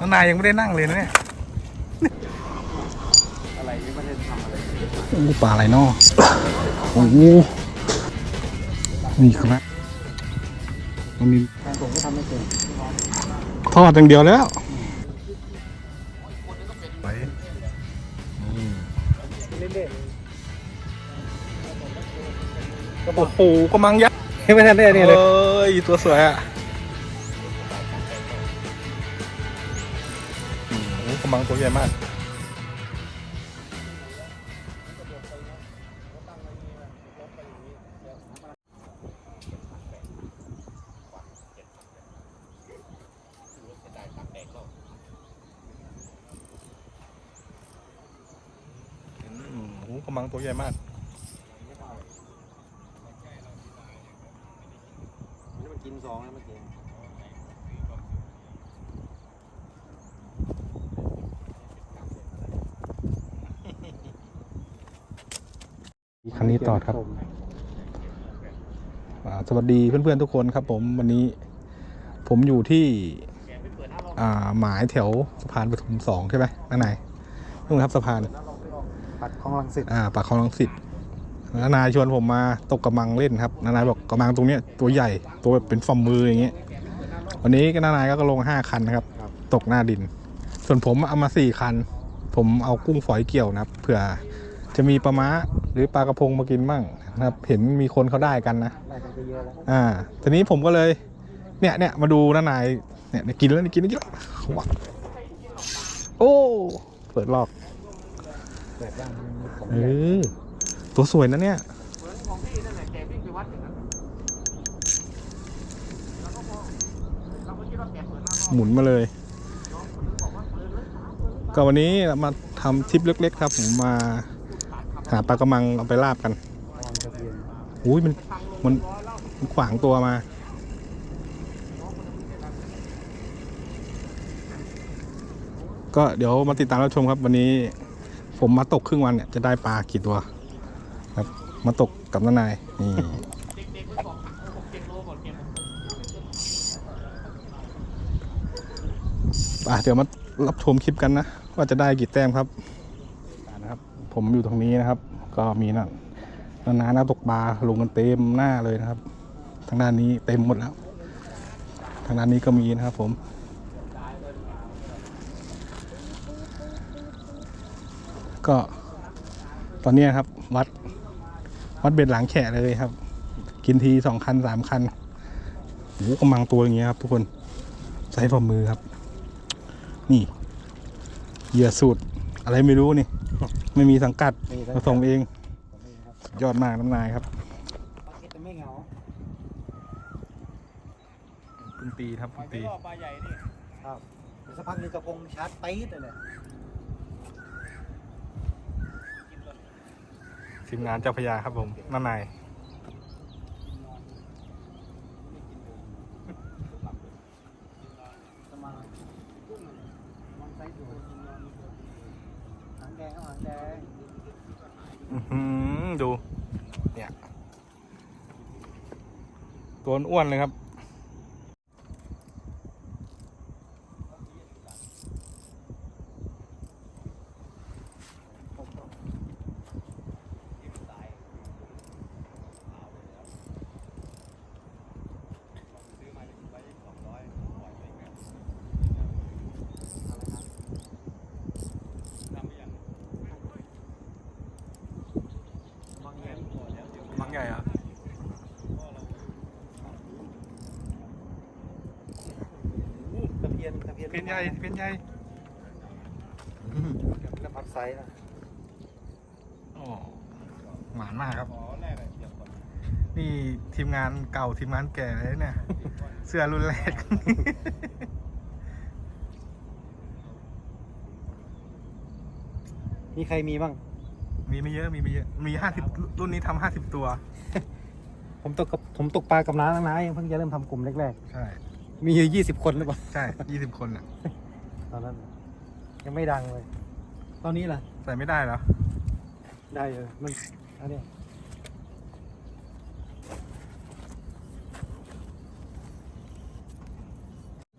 น้านายยังไม่ได้นั่งเลยนะเนี่ยอะไรที่ไม่ได้ทำอะไรโอ้ปลาอะไรเนาะโอ้โหนี่ครับมันมีแฟนผมก็ทำไม่เป็นทอดอย่างเดียวแล้วไปเล่นโอ้โหกระมังยักษ์ๆไม่ทันได้เนี่ยเลยเอ้ยตัวสวยอะ กระมังตัวใหญ่มากกระมังตัวใหญ่มาก นี่มันกินสองแล้วเมื่อกี้ คันนี้ต่อครับอ่าสวัสดีเพื่อนๆทุกคนครับ ผมวันนี้ผมอยู่ที่อ่าหมายแถวสะพานปทุมสองใช่ไหมนั่นไหนนู่นครับสะพานปัดคลองลังสิตอ่าปากคลองลังสิตนานายชวนผมมาตกกระมังเล่นครับนานายบอกกระมังตรงเนี้ยตัวใหญ่ตัวแบบเป็นฝ่ามืออย่างเงี้ยวันนี้ก็นานายก็ลงห้าคันนะครับ ตกหน้าดิน ส่วนผมเอามาสี่คัน ผมเอากุ้งฝอยเกี่ยวนะครับเผื่อ จะมีปลาม้าหรือปลากระพงมากินมั่งนะครับ เห็นมีคนเขาได้กันนะได้กันไปเยอะแล้วอ่าทีนี้ผมก็เลย เนี่ยเนี่ยมาดูน้านายเนี่ยเนี่ยกินแล้วนี่กินแล้วกินแล้วว้าวโอ้เปิดลอกแบบว่ามันมีของเอใหญ่อตัวสวยนะเนี่ยหมุนมาเลย ก็วันนี้มาทำทริปเล็ก ๆ ครับ ผมมา หาปลากระมังเอาไปลาบกันอุ้ยมันมันมันขวางตัวมา ก็เดี๋ยวมาติดตามรับชมครับ วันนี้ผมมาตกครึ่งวันเนี่ยจะได้ปลากี่ตัวครับมาตกกับน้านายนี่ป่ะเดี๋ยวมารับชมคลิปกันนะ ว่าจะได้กี่แต้มครับ ผมอยู่ตรงนี้นะครับ ก็มีนั่นนานานักตกปลาลงกันเต็มหน้าเลยนะครับ ทางด้านนี้เต็มหมดแล้ว ทางด้านนี้ก็มีนะครับผมก็ตอนนี้ครับ วัด วัดเบ็ดหลังแขะเลยครับ กินทีสองคันสามคันโอ้กำลังตัวอย่างเงี้ยครับ ทุกคนใช้ฝ่ามือครับ นี่เหยื่อสูตร อะไรไม่รู้นี่ ไม่มีสังกัดมีทั้งมาส่งเองผมเองครับสุดยอดมากน้ำนายครับปลาเก็ตจะไม่เหงาเพิ่งตีครับเพิ่งตีครับเดี๋ยวสักพักหนึงกระพงชาร์จปี๊ดเลยเนี่ยทีมงานเจ้าพญาครับผมน้ำนาย จะมาลองไซส์ดูหางแดงเอาหางแดง อื้อหือดู เนี่ย นอ้วนเลยครับ บางอย่าง มังใหญ่อะ ตะเพียนตะ เพียนเพียนใหญ่เพียนใหญ่แล้วพับไซส์นะโอ้หมานมากครับ นี่ทีมงานเก่าทีมงานแก่เลยเนี่ย เสื้อรุ่นแรก มีใครมีบ้าง มีไม่เยอะมีไม่เยอะ มีห้าสิบรุ่นนี้ทำห้าสิบตัว ผมตกกับผมตกปลากับน้าตั้งน้ายังเพิ่งจะเริ่มทำกลุ่มแรกใช่ๆ มีอยู่ยี่สิบคนหรือเปล่า ใช่ยี่สิบคนอะ ตอนนั้น ยังไม่ดังเลย ตอนนี้ล่ะ ใส่ไม่ได้เหรอ ได้เออมันอันนี้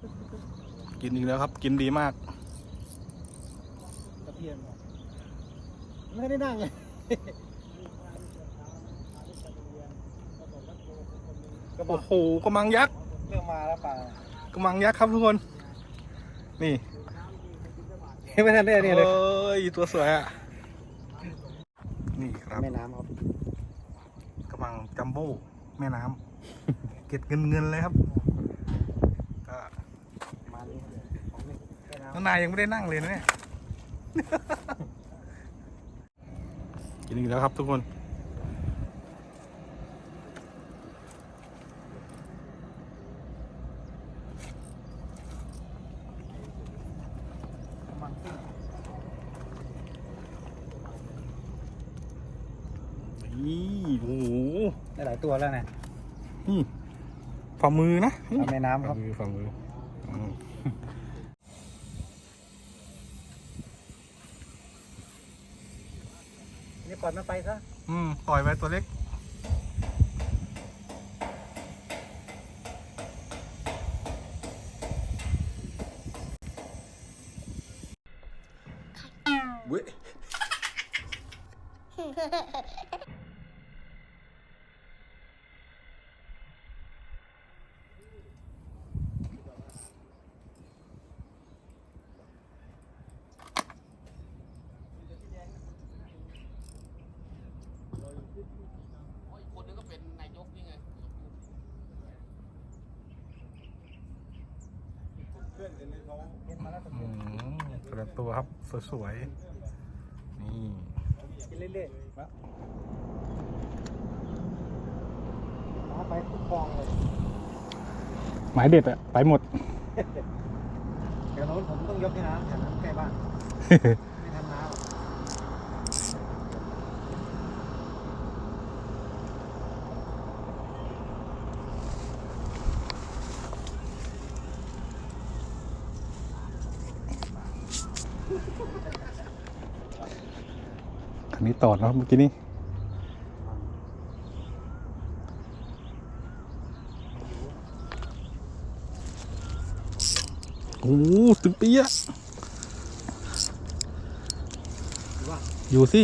กินกินอีกแล้วครับ กินดีมากตะเพียนไม่ได้นั่งไงโอ้โหกระมังยักษ์ เรื่องมาแล้วป่ากระมังยักษ์ครับทุกคน นี่ไม่ทันได้เนี่ยเลยเอ้ยตัวสวยอะ นี่ครับแม่น้ำครับกระมังจัมโบ้แม่น้ำเก็ดเงินเงินๆเลยครับก็มานี่ของนี่แม่น้น้องนายยังไม่ได้นั่งเลยนะเนี่ย กินอีกแล้วครับทุกคนำกำลังขึ้น นี่โอ้โห ได้หลายตัวแล้วนะนี่ฝ่ามือนะเอาแม่น้ำคฝ่ารับมือฝ่ามืออืมนี่ปล่อยมันไปซะอืมปล่อยไว้ตัวเล็กเว้ย คนนึงก็เป็นนายกนี่ไง เห็นมาแล้วตะ อื เพียน มแต่ละตัวครับ สวยๆ นี่กินเรื่อยๆมาเอาไปทุกคลองเลย หมายเด็ดอะไปหมด เดี๋ยวโน้นผมต้องยกที่น้ำแถวนั้นใกล้บ้าน ไม่ทันน้ำหรอก คันนี้ ตอดนะเมื่อกี้นี้โอ้ตึงเปียะหรือว่าอยู่สิ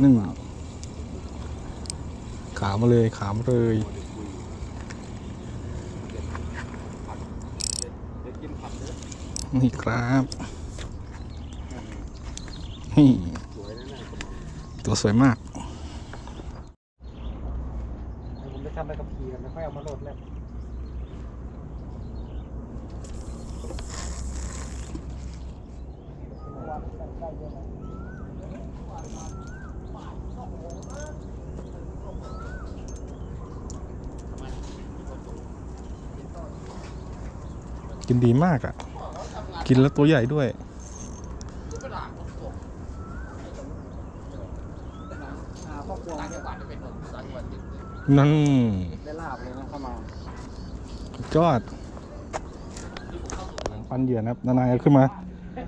หนึ่งขามาเลยขามาเลยนี่ครับ นี่ตัวสวยมากเดี๋ยวผมไปทำใบขับขี่กันแล้วค่อยเอามาโหลดแล้วกินดีมากอะ กินแล้วตัวใหญ่ด้วย ก็ไปหลางผมส่งหาครอบครัวต่างเนี่จัยงหวัดจะเป็นคนต่างจังหวัดจริงนั่นได้ลาบเลยนะเข้ามา ยอดปันเหยื่อนะครับนานายเอาขึ้นมา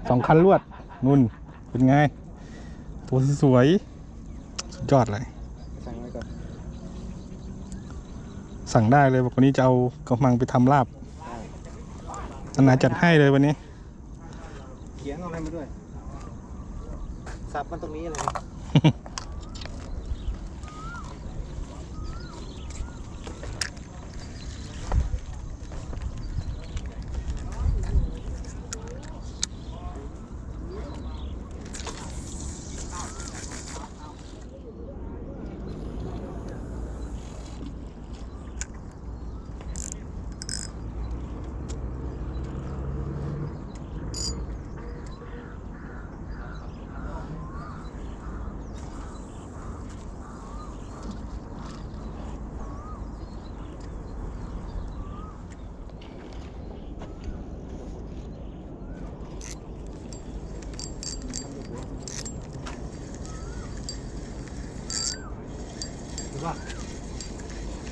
สองคันรวดนุ่นเป็นไง ตัวสวยๆสุดยอดเลย สั่งไว้ก่อนสั่งได้เลยบอกวันนี้จะเอากระมังไปทำลาบได้นานายจัดให้เลยวันนี้ เขียงเอาอะไรมาด้วยสับมันตรงนี้เลย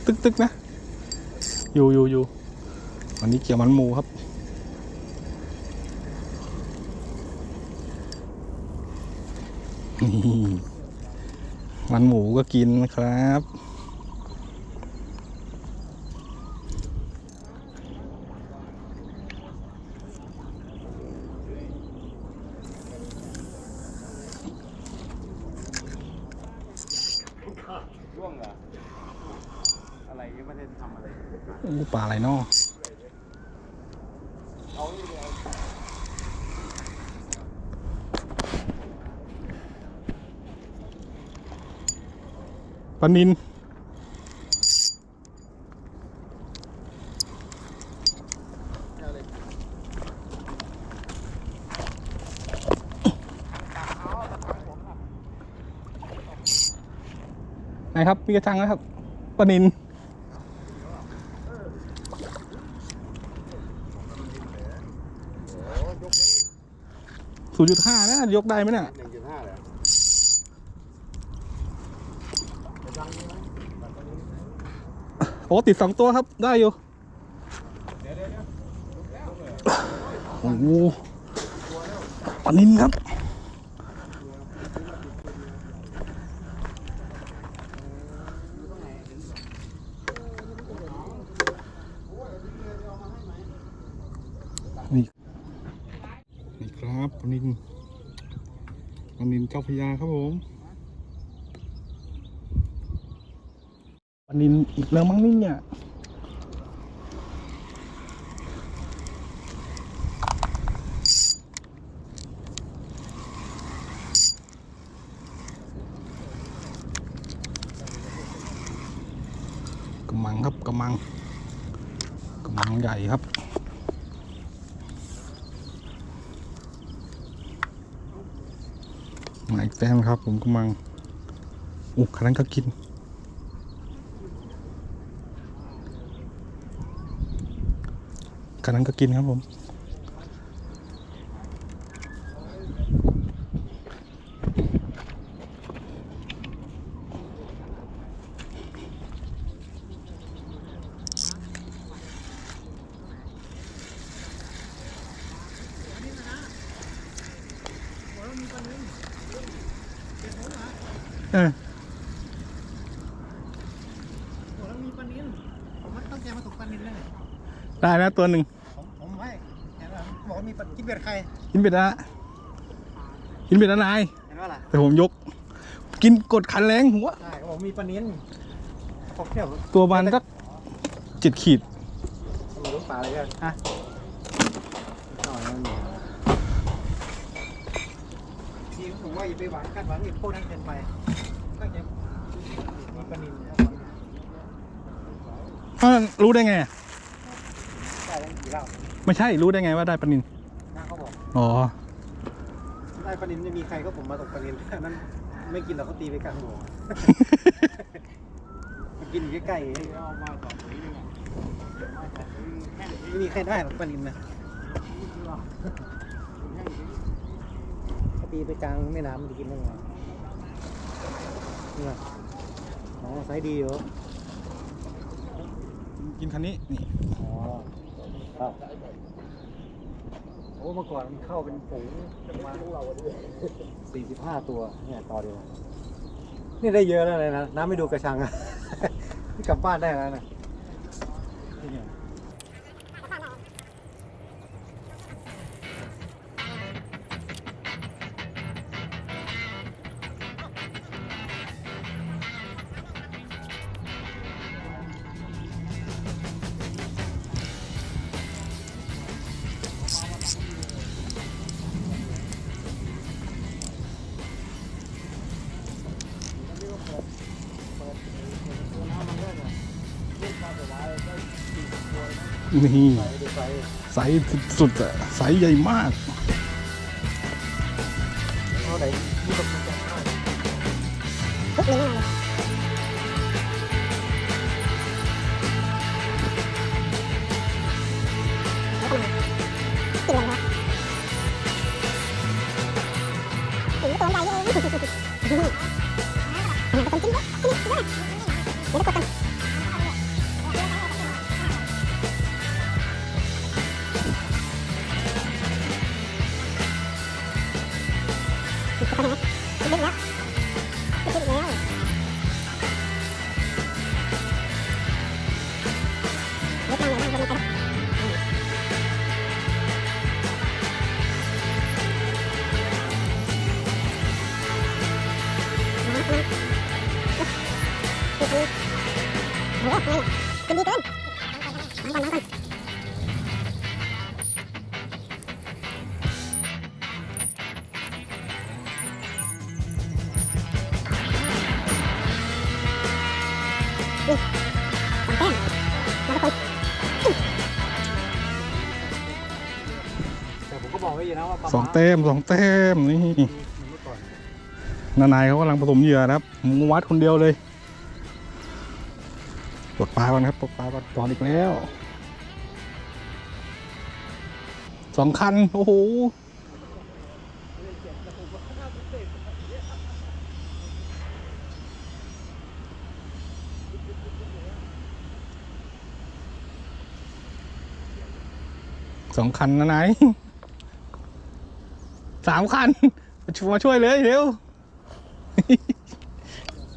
ตึกตึกนะ อยู่อยู่อยู่วันนี้เกี่ยวมันหมูครับ นี่ มันหมูก็กินนะครับ อะไรเนาะปนินไหนครับ มีกระชังนะครับปนิน นย์จุดห้านะยกได้ไหมเนี่ยหนึ่งจุดห้าเลยโอ้ติดสองตัวครับได้อยู่โอ้โหปลานินครับนี่ นะครับปนินปนินเจ้าพระยาครับผมปนินอีกแล้วมั้งนี่เนี่ย กระมังครับกระมังกระมังใหญ่ครับ มาอีก แต้มครับ ผมกำลังอุกคันนั้นก็กิน คันนั้นก็กินครับผม เออ โอ้แล้วมีปลานินผมว่าตั้งใจมาตกปลานินเลย ได้นะ ตัวหนึ่งผมผมให้เห็นป่ะบอกว่ามีปลากินเบ็ดใครกินเบ็ดละกินเบ็ดละนายเห็นป่ะล่ะแต่ผมยก กินกดขันแรงผมว่าใช่เขาบอกมีปลานินผมเที่ยวตัวมันก็จิตขีดมีลูกปลาอะไรกันฮะหน่อยมันทีผมว่าอย่าไปหวังคาดหวังอีกโคตรนั่นเกินไปก็จะมีปลานินนะครับอ้าวรู้ได้ไงอะได้แล้ว กี่เหล้าไม่ใช่รู้ได้ไงว่าได้ปลานินน้าเขาบอกอ๋อได้ปลานินไม่มีใครก็ผมมาตกปลานินนั้นไม่กินหรอกเขาตีไปกลางหัวมากินอยู่ใกล้ๆไม่มีใครได้หรอกปลานินนะเขาตีไปกลางแม่น้ำมันจะกินได้ไงเนี่ยอ๋อไซส์ดีอยู่กินคันนี้นี่อ๋อ ครับโอ้เมื่อก่อนมันเข้าเป็นฝูงประมาณสี่สิบห้าตัวเนี่ยต่อเดียวนี่ได้เยอะแล้วเลยนะ น้ำไม่ดูกระชังอะ นี่กลับบ้านได้แล้วนะ นี่ใสสุดๆอะใสใหญ่มาก 好的，来，这边来。 บอกไว้อยู่นะว่าปลาสองแต้มสองแต้มนี่นานายเขากำลังผสมเหยื่อนะครับมวัดคนเดียวเลยตกปลาก่อนครับตกปลาก่อนตอนอีกแล้วสองคันโอ้โหสองคันนะนาย สามคันมาช่วยมาช่วยเลยเร็ว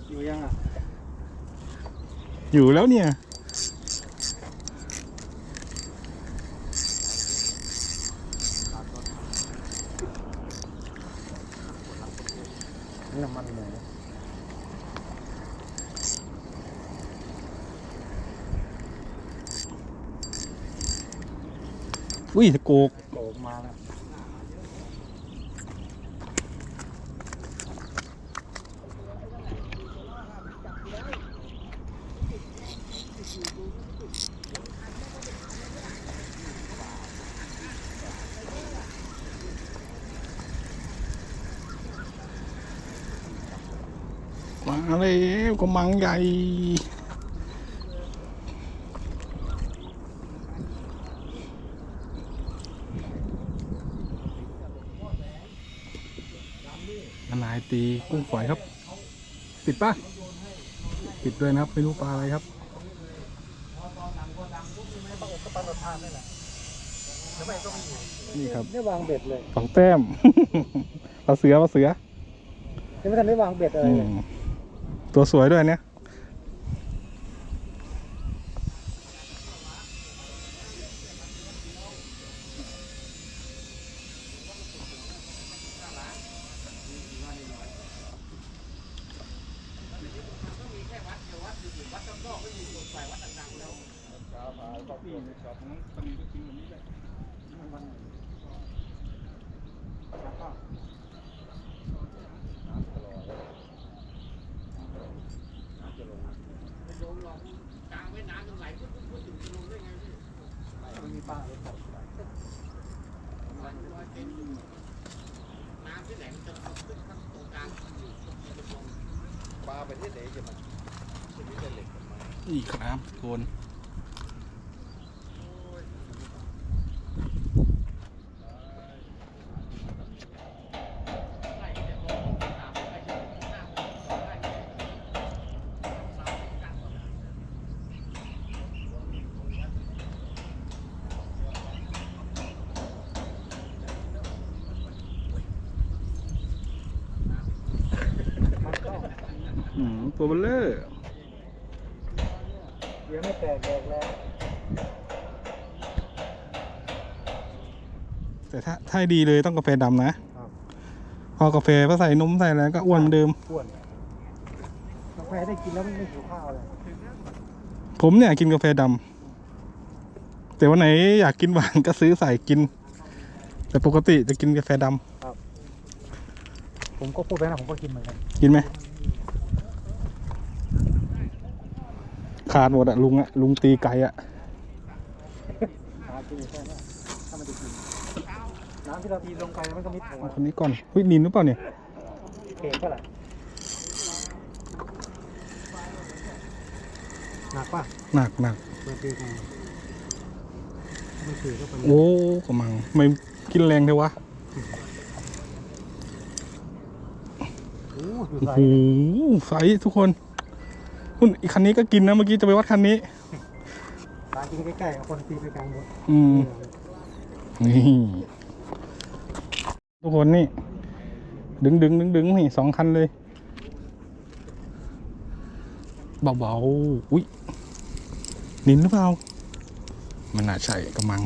อยู่ยังอะ อยู่แล้วเนี่ยนี่น้ำมันหมูอุ้ยตะโกก โกกมาแล้ว มาังใหญ่ นายตีกุ้งฝอยครับปิดปะปิดด้วยนะครับ ไม่รู้ปลาอะไรครับนี่ครับได้วางเบ็ดเลยสองแต้ม ปลาเสือปลาเสือยังไม่ทันได้วางเบ็ดอะไรเลย ตัวสวยด้วยเนี่ยกลางแม่น้ำตรงไหนพุทธพุทธถึงจะลงได้ไงพี่ มันมีปลาเลยครับ มันลอยเต็มอยู่น้ำที่ไหนมันจะขึ้นข้างตรงกลางอยู่ตรงที่จะลงปลาไปที่ไหนจะมันชีวิตจะเหล็กกั นี่ครับโกนมันตัวเบลเลอร์ เดี๋ยวไม่แตกแดกแล้ว แต่ ถ้าถ้าให้ดีเลยต้องกาแฟดำนะพอกาแฟพอใส่นมใส่อะไรก็อ้วนเหมือนเดิม อ้วนกาแฟได้กินแล้วไม่หิวข้าวเลยผมเนี่ยกินกาแฟดำแต่วันไหนอยากกินหวานก็ซื้อใส่กิน แต่ปกติจะกินกาแฟดำผมก็พูดไปนะผมก็กินเหมือนกันกินไหม ขาดหมดอะลุงอะลุงตีไก่อะ หากินแค่นั้นถ้ามันจะกินน้ำ ที่เราตีลงไปมันก็มิดหัวคนนี้ก่อนเฮ้ยนินหรือเปล่าเนี่ยเก่งก็แหละหนักป่ะหนักหนักเปิดตีกันไม่ถือก็เป็นโอ้กระมังไม่กินแรงเทวะโอ้อยู่โอ้ใส่โหไซส์ทุกคนคุณอีกคันนี้ก็กินนะเมื่อกี้จะไปวัดคันนี้ตากินใกล้ๆกับคนตีไปกลางหมดอืมนี่ทุ กคนนี่ ดึงดึงดึงดึงนี่สองคันเลย เบาๆอุ้ยนินหรือเปล่า มันน่าใช่กำมัง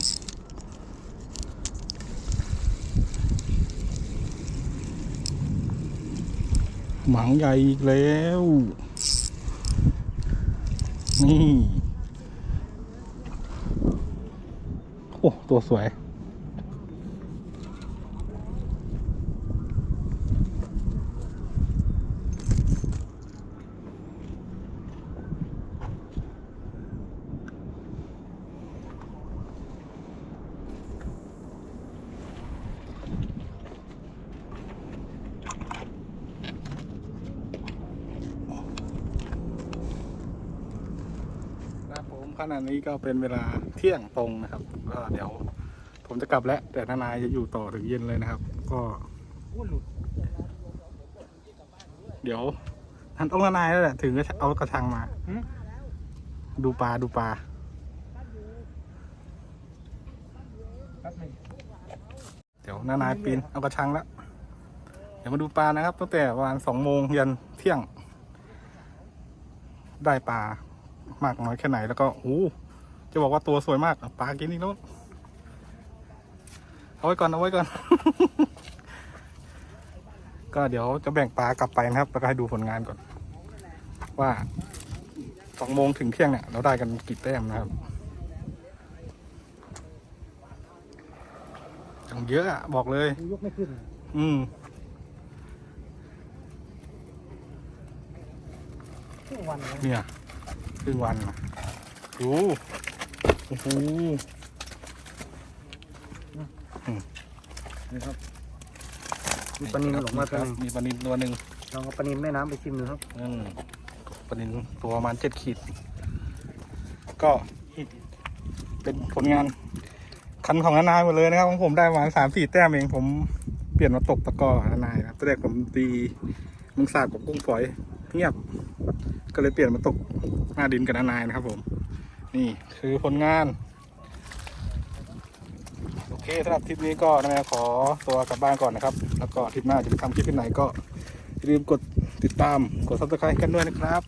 หมังใหญ่อีกแล้ว นี่ โอ้ ตัวสวย ข ณะนี้ก็เป็นเวลาเที่ยงตรงนะครับ ก็เดี๋ยวผมจะกลับแล้ว แต่ทนายจะอยู่ต่อถึงเย็นเลยนะครับ ก็ เดี๋ยวท่านต้องทนายแล้วแหละถึงจะเอากระชังมาหืมดูปลาดูปลาแป๊บหนึงเดี๋ยวน้านายปีนเอากระชังแล้ว เดี๋ยวมาดูปลานะครับตั้งแต่ประมาณสองโมงยันเที่ยง ได้ปลา มากน้อยแค่ไหนแล้วก็โอ้โหจะบอกว่าตัวสวยมากปลากินอีกแล้วเอาไว้ก่อนเอาไว้ก่อน ก็เดี๋ยวจะแบ่งปลากลับไปนะครับ แล้วก็ให้ดูผลงานก่อน ว่าสองโมงถึงเที่ยงเนี่ยเราได้กันกี่แต้มนะครับยังเยอะอะบอกเลยยกไม่ขึ้น อืมครึ่งวันนะเนี่ย ครึ่งวันนะดูโอ้โหนี่ครับมีปลานินหลงมาตัวหนึงมีปลานินตัวหนึ่งลองเอาปลานินแม่น้ำไปชิมดูครับ อืมปลานินตัวประมาณเจ็ดขีด ก็เป็นผลงานคันของนานายหมดเลยนะครับของผมได้ประมาณสามสี่แต้มเองผมเปลี่ยนมาตกตะกร้อกับนานายนะครับตอนแรกผมตีมึงสาบกับกุ้งฝอยเงียบ ก็เลยเปลี่ยนมาตกหน้าดินกับนานายนะครับผม นี่คือผลงาน โอเคสำหรับทริปนี้ก็นายขอตัวกลับบ้านก่อนนะครับ แล้วก็ทริปหน้าจะไปทำคลิปที่ไหนก็อย่าลืมกดติดตามกด subscribe กันด้วยนะครับ